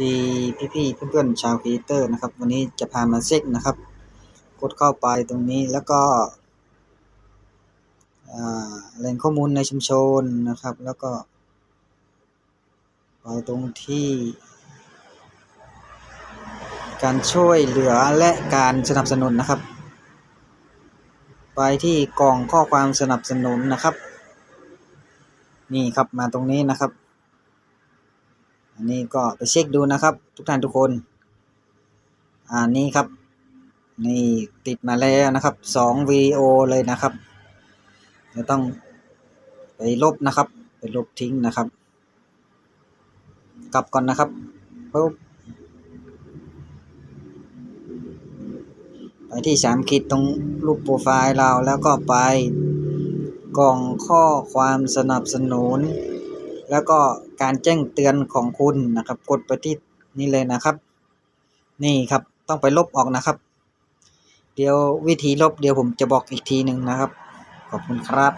ดีพี่ๆเพื่อนๆชาวครีเอเตอร์นะครับ วันนี้จะพามาเช็คนะครับ กดเข้าไปตรงนี้แล้วก็แหล่งข้อมูลในชุมชนนะครับ แล้วก็ ไปตรงที่ การช่วยเหลือและการสนับสนุนนะครับ ไปที่กล่องข้อความสนับสนุนนะครับ นี่ครับมาตรงนี้นะครับ นี้ก็ไปเช็คดูนะครับ ทุกท่านทุกคน อ่านี่ครับ นี่ติดมาแล้วนะครับสองวีโอเลยนะครับจะต้องไปลบนะครับ ไปลบทิ้งนะครับ กลับก่อนนะครับปุ๊บไปที่สามขีดตรงรูปโปรไฟล์เราแล้วก็ไปกล่องข้อความสนับสนุน แล้วก็การแจ้งเตือนของคุณนะครับ กดไปที่นี่เลยนะครับ นี่ครับต้องไปลบออกนะครับ เดี๋ยววิธีลบเดี๋ยวผมจะบอกอีกทีหนึ่งนะครับ ขอบคุณครับ